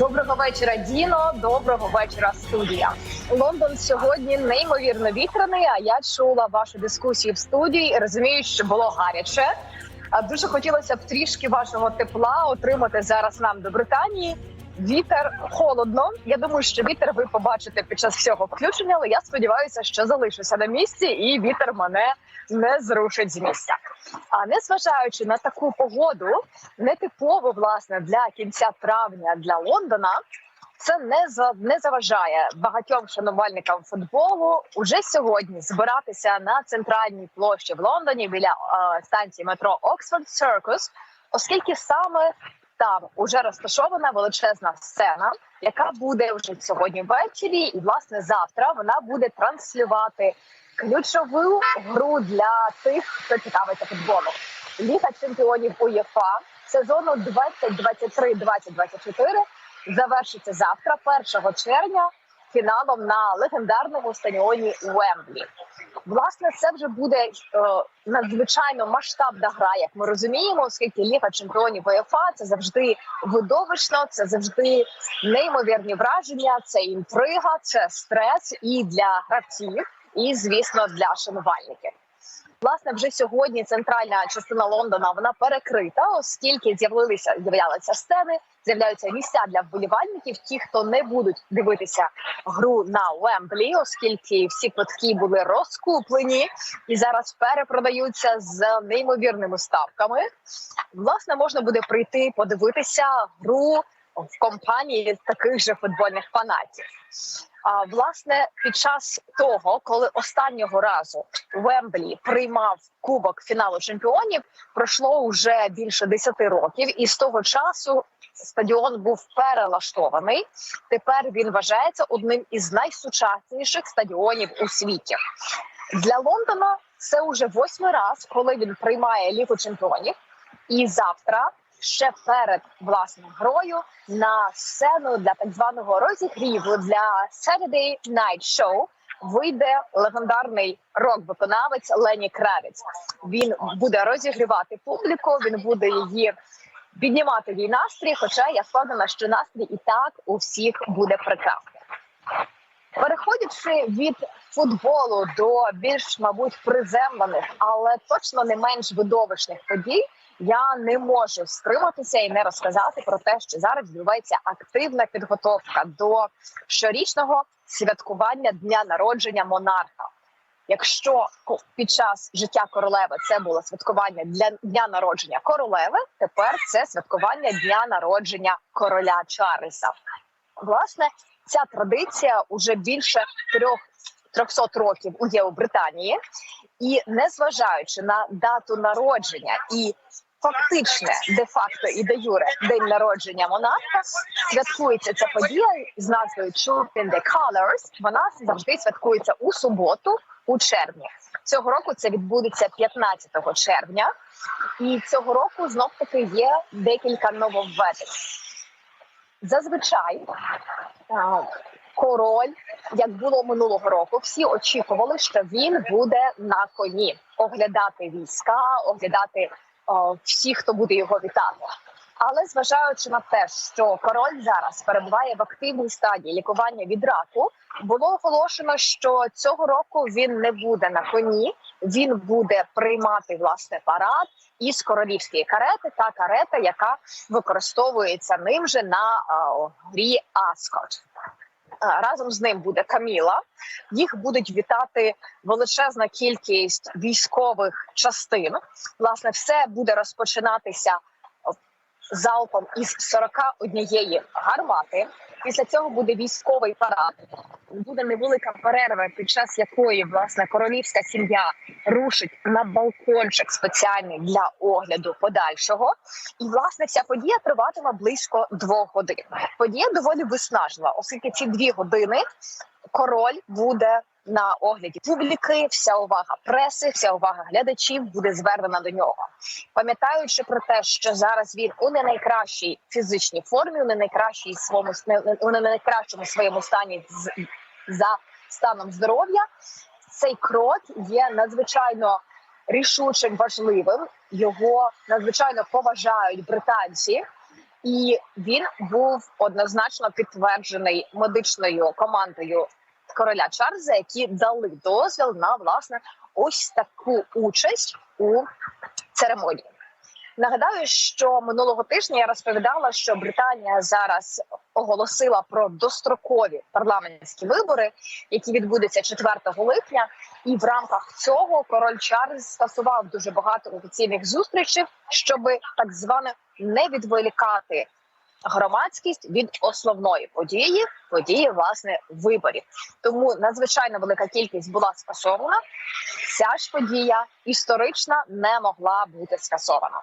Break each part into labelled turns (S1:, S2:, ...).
S1: Доброго вечора, Діно. Доброго вечора, студія. Лондон сьогодні неймовірно вітряний. А я чула вашу дискусію в студії. Розумію, що було гаряче. А дуже хотілося б трішки вашого тепла отримати зараз нам до Британії. Вітер холодно. Я думаю, що вітер ви побачите під час всього включення, але я сподіваюся, що залишуся на місці, і вітер мене не зрушить з місця. А незважаючи на таку погоду, нетипову власне для кінця травня для Лондона. Це не за не заважає багатьом шанувальникам футболу уже сьогодні збиратися на центральній площі в Лондоні біля е, станції метро Оксфорд Circus, оскільки саме там уже розташована величезна сцена, яка буде вже сьогодні ввечері, і власне завтра вона буде транслювати ключову гру для тих, хто цікавиться футболом. Ліга чемпіонів УЄФА сезону 2023-2024 завершиться завтра, 1 червня, фіналом на легендарному стадіоні Уемблі. Власне, це вже буде е, надзвичайно масштабна гра, як ми розуміємо, оскільки Ліга чемпіонів УЄФА – це завжди видовищно, це завжди неймовірні враження, це інтрига, це стрес і для гравців, і звісно для шанувальників. Власне, вже сьогодні центральна частина Лондона вона перекрита, оскільки з'явилися з'являлися сцени, з'являються місця для вболівальників. Ті, хто не будуть дивитися гру на Уемблі, оскільки всі квитки були розкуплені і зараз перепродаються з неймовірними ставками. Власне, можна буде прийти подивитися гру в компанії таких же футбольних фанатів. А власне, під час того, коли останнього разу Вемблі приймав кубок фіналу чемпіонів, пройшло вже більше 10 років, і з того часу стадіон був перелаштований. Тепер він вважається одним із найсучасніших стадіонів у світі. Для Лондона це уже восьмий раз, коли він приймає лігу чемпіонів, і завтра ще перед власною грою на сцену для так званого розігріву для Saturday Night Show вийде легендарний рок-виконавець Лені Кравець. Він буде розігрівати публіку. Він буде її піднімати її настрій. Хоча я впевнена, що настрій і так у всіх буде прекрасний. Переходячи від футболу до більш, мабуть, приземлених, але точно не менш видовищних подій, я не можу стриматися і не розказати про те, що зараз відбувається активна підготовка до щорічного святкування дня народження монарха. Якщо під час життя королеви це було святкування для дня народження королеви, тепер це святкування дня народження короля Чарльза. Власне, ця традиція уже більше трьох 300 років у Британії, і незважаючи на дату народження і фактичне де-факто і де юре день народження монарха, святкується ця подія з назвою in the Colors. Вона завжди святкується у суботу, у червні. Цього року це відбудеться 15 червня, і цього року знов таки є декілька нововведень. Зазвичай король, як було минулого року, всі очікували, що він буде на коні оглядати війська, оглядати о, всіх, хто буде його вітати. Але зважаючи на те, що король зараз перебуває в активній стадії лікування від раку, було оголошено, що цього року він не буде на коні, він буде приймати власне парад із королівської карети та карета, яка використовується ним же на о, грі Аскот. Разом з ним буде Каміла. Їх будуть вітати величезна кількість військових частин. Власне, все буде розпочинатися залпом із 41 гармати. Після цього буде військовий парад. Буде невелика перерва, під час якої власне королівська сім'я рушить на балкончик спеціальний для огляду подальшого. І власне ця подія триватиме близько двох годин. Подія доволі виснажлива, оскільки ці дві години король буде на огляді публіки. Вся увага преси, вся увага глядачів буде звернена до нього. Пам'ятаючи про те, що зараз він у не найкращій фізичній формі, у не найкращій своєму у не найкращому своєму стані за станом здоров'я, цей крок є надзвичайно рішучим важливим. Його надзвичайно поважають британці. і він був однозначно підтверджений медичною командою короля Чарльза, які дали дозвіл на власне ось таку участь у церемонії. Нагадаю, що минулого тижня я розповідала, що Британія зараз оголосила про дострокові парламентські вибори, які відбудуться 4 липня. І в рамках цього король Чарльз скасував дуже багато офіційних зустрічей, щоб так зване не відволікати громадськість від основної події події власне виборів. Тому надзвичайно велика кількість була скасована. Ця ж подія історична не могла бути скасована.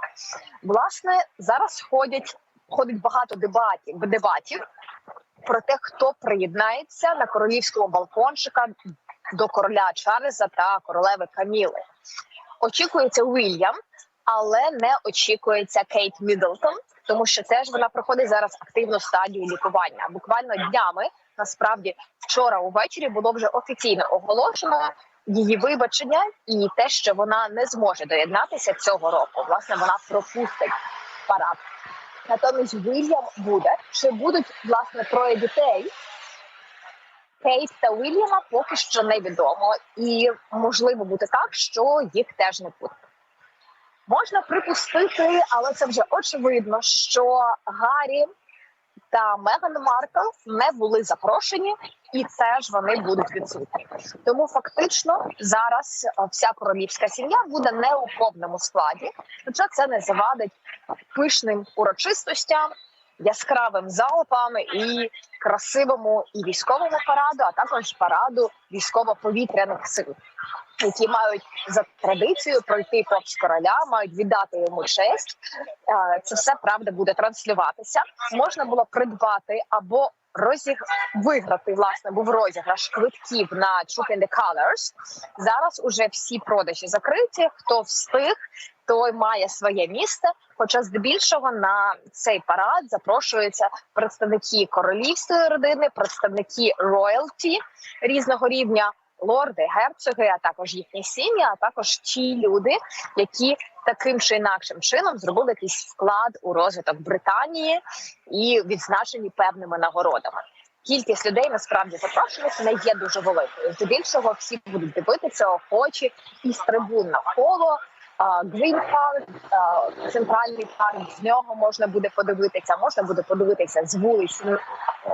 S1: Власне, зараз ходять ходить багато дебатів дебатів про те, хто приєднається на королівського балкончика до короля Чарльза та королеви Каміли. Очікується Уільям, але не очікується Кейт Міддлтон, тому що теж вона проходить зараз активну стадію лікування. Буквально днями, насправді, вчора увечері було вже офіційно оголошено її вибачення і те, що вона не зможе доєднатися цього року. Власне, вона пропустить парад. Натомість Вільям буде чи будуть власне троє дітей. Кейт та Вільяма поки що невідомо, і можливо бути так, що їх теж не буде. Можна припустити, але це вже очевидно, що Гаррі та Меган Маркл не були запрошені, і теж вони будуть відсутні. Тому фактично зараз е, вся королівська сім'я буде не у повному складі, хоча це не завадить пишним урочистостям, яскравим залпам і красивому і військовому параду, а також параду військово-повітряних сил які мають за традицією пройти повз короля, мають віддати йому честь. Е, Це все правда буде транслюватися. Можна було придбати або розіг виграти власне був розіграш квитків на Troop in the Colors. Зараз уже всі продажі закриті. Хто встиг, той має своє місце. Хоча здебільшого на цей парад запрошуються представники королівської родини, представники роялті різного рівня лорди, герцоги, а також їхні сім'ї, а також ті люди, які таким чи інакшим чином зробили якийсь вклад у розвиток Британії і відзначені певними нагородами. Кількість людей насправді запрошених не є дуже великою. Здебільшого всі будуть дивитися охочі із трибун навколо. Грін парк, центральний парк з нього можна буде подивитися. Можна буде подивитися з вулиць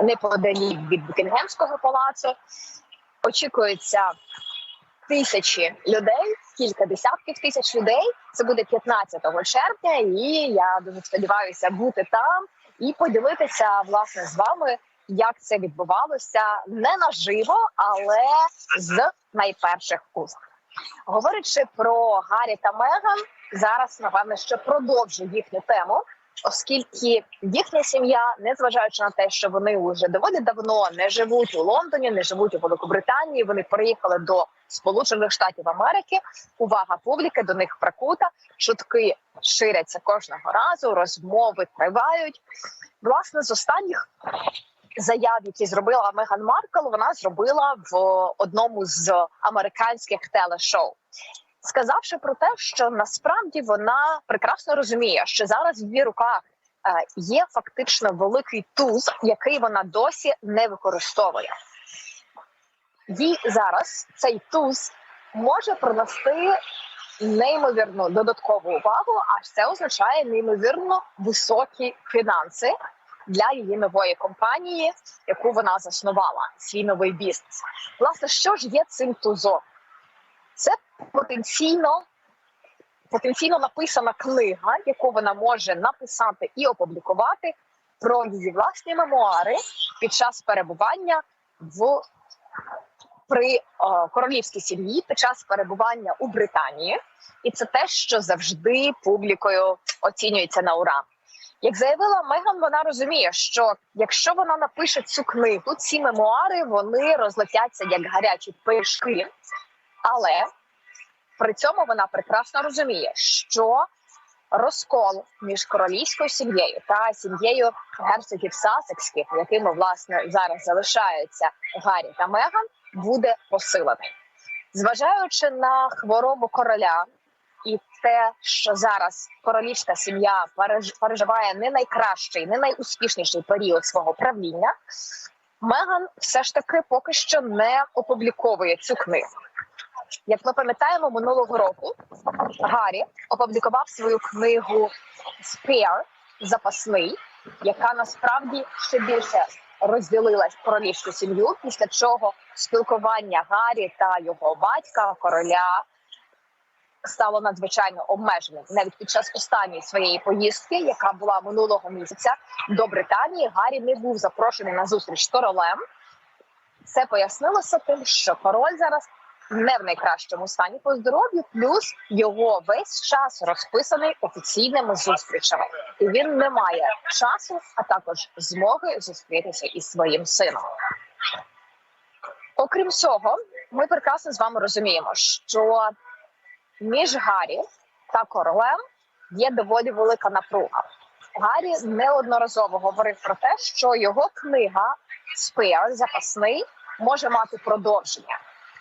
S1: неподалік від Букінгемського палацу очікується тисячі людей, кілька десятків тисяч людей. Це буде 15 червня, і я дуже сподіваюся бути там і поділитися власне з вами, як це відбувалося не наживо, але з найперших уст. Говорячи про Гаррі та Меган, зараз напевне ще продовжу їхню тему оскільки їхня сім'я, незважаючи на те, що вони вже доволі давно не живуть у Лондоні, не живуть у Великобританії. Вони приїхали до Сполучених Штатів Америки. Увага публіки до них прикута, чутки ширяться кожного разу, розмови тривають. Власне, з останніх заяв, які зробила Меган Маркл, вона зробила в одному з американських телешоу сказавши про те, що насправді вона прекрасно розуміє, що зараз в її руках е, є фактично великий туз, який вона досі не використовує. Їй зараз цей туз може принести неймовірну додаткову увагу, а це означає неймовірно високі фінанси для її нової компанії, яку вона заснувала, свій новий бізнес. Власне, що ж є цим тузом? Це потенційно потенційно написана книга, яку вона може написати і опублікувати про її власні мемуари під час перебування в при о, королівській сім'ї під час перебування у Британії, і це те, що завжди публікою оцінюється на ура. Як заявила Меган, вона розуміє, що якщо вона напише цю книгу, ці мемуари вони розлетяться як гарячі пиріжки, але при цьому вона прекрасно розуміє, що розкол між королівською сім'єю та сім'єю герцогів Сасекських, якими власне зараз залишаються Гаррі та Меган, буде посилений, зважаючи на хворобу короля те, що зараз королівська сім'я переживає не найкращий, не найуспішніший період свого правління, Меган все ж таки поки що не опубліковує цю книгу. Як ми пам'ятаємо, минулого року Гаррі опублікував свою книгу Spare запасний, яка насправді ще більше розділила королівську сім'ю, після чого спілкування Гаррі та його батька, короля, стало надзвичайно обмеженим. Навіть під час останньої своєї поїздки, яка була минулого місяця до Британії, Гаррі не був запрошений на зустріч з королем. Це пояснилося тим, що король зараз не в найкращому стані по здоров'ю, плюс його весь час розписаний офіційними зустрічами, і він не має часу, а також змоги зустрітися із своїм сином. Окрім цього, ми прекрасно з вами розуміємо, що між Гаррі та королем є доволі велика напруга. Гаррі неодноразово говорив про те, що його книга Spare, запасний може мати продовження.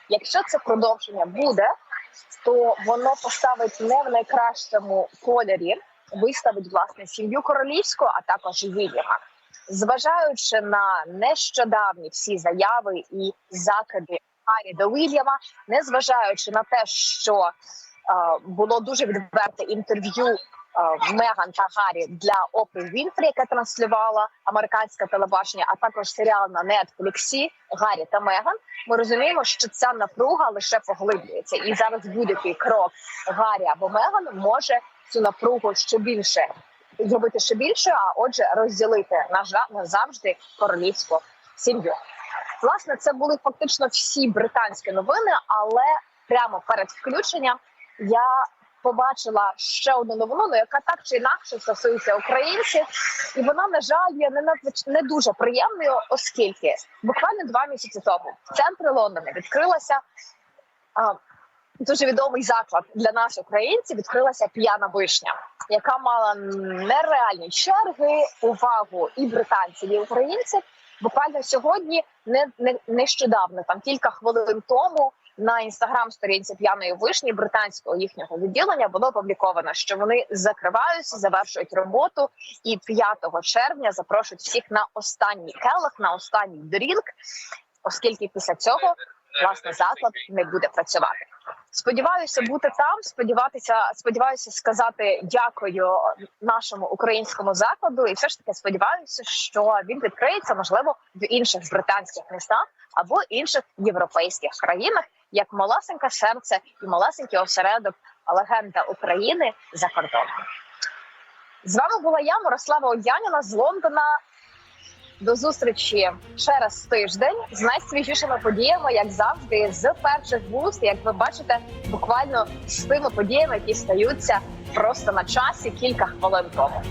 S1: Якщо це продовження буде, то воно поставить не в найкращому кольорі, виставить власне сім'ю королівську, а також Вільяма. Зважаючи на нещодавні всі заяви і закиди Гаррі до Вільяма, незважаючи на те, що е, було дуже відверте інтерв'ю е, Меган та Гаррі для Опри Вінфрі, яка транслювала американське телебачення, а також серіал на Нетфліксі Гаррі та Меган. Ми розуміємо, що ця напруга лише поглиблюється, і зараз будь-який крок Гаррі або Меган може цю напругу ще більше зробити ще більше, а отже, розділити на назавжди королівську сім'ю. Власне, це були фактично всі британські новини, але прямо перед включенням я побачила ще одну новину, ну, яка так чи інакше стосується українців, і вона на жаль є не не дуже приємною, оскільки буквально два місяці тому в центрі Лондона відкрилася а, дуже відомий заклад для нас, українців. Відкрилася п'яна вишня, яка мала нереальні черги, увагу і британців, і українців. Буквально сьогодні, не, не нещодавно, там кілька хвилин тому. На інстаграм-сторінці п'яної вишні британського їхнього відділення було опубліковано, що вони закриваються, завершують роботу, і 5 червня запрошують всіх на останній келих, на останній дрінк, оскільки після цього власне заклад не буде працювати. Сподіваюся бути там. Сподіватися, сподіваюся сказати дякую нашому українському закладу, і все ж таки сподіваюся, що він відкриється можливо в інших британських містах або інших європейських країнах, як малесеньке серце і малесенький осередок легенда України за кордоном. З вами була я, Мирослава Ольяніна з Лондона. До зустрічі через тиждень з найсвіжішими подіями, як завжди, з перших вуст, як ви бачите, буквально з тими подіями, які стаються просто на часі кілька хвилин тому.